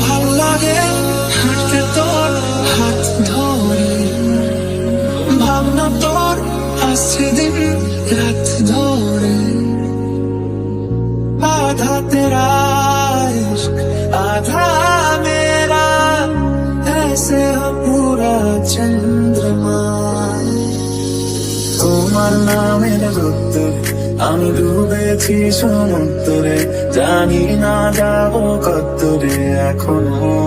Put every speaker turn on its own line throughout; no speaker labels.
ভাল লাগে হাঁটতে তোর হাত ধরে ভাবনা তোর আসছে দিন রাত ধরে आधा तेरा इश्क आधा मेरा ऐसे हो पूरा चंद्रमा তোমার নামের উত্তর আমি ডুবেছি সমুদ্রে জানি না যাব কত্তরে এখনও।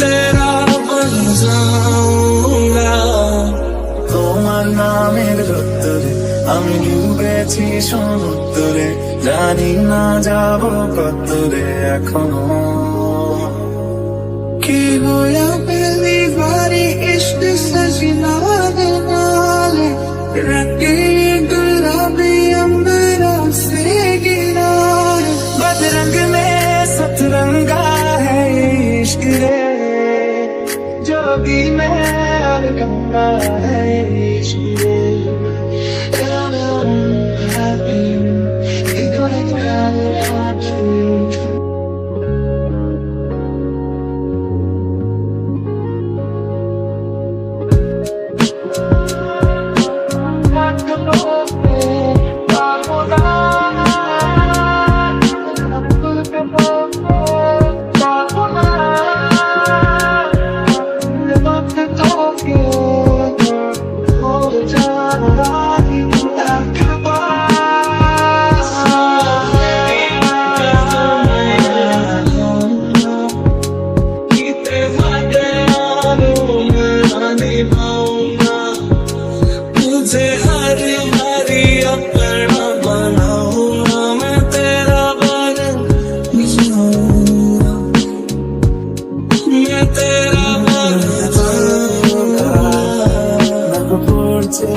তেরা বন যাউঙ্গা তোমার নামের উত্তরে আমি ডুবেছি সমুদ্রে জানি না যাব কতরে এখনও। কি হয়ে जोगी में गंगा है इश्क रे happy, you're gonna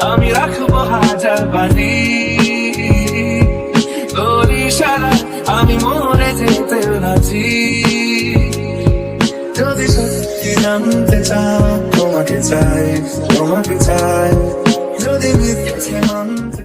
আমি রাখব হাজার বাজি তোর আমি মনে যেতে রাজি। যদি সত্যি জানতে চাও, তোমাকে চাই তোমাকে চাই। যদি মানতে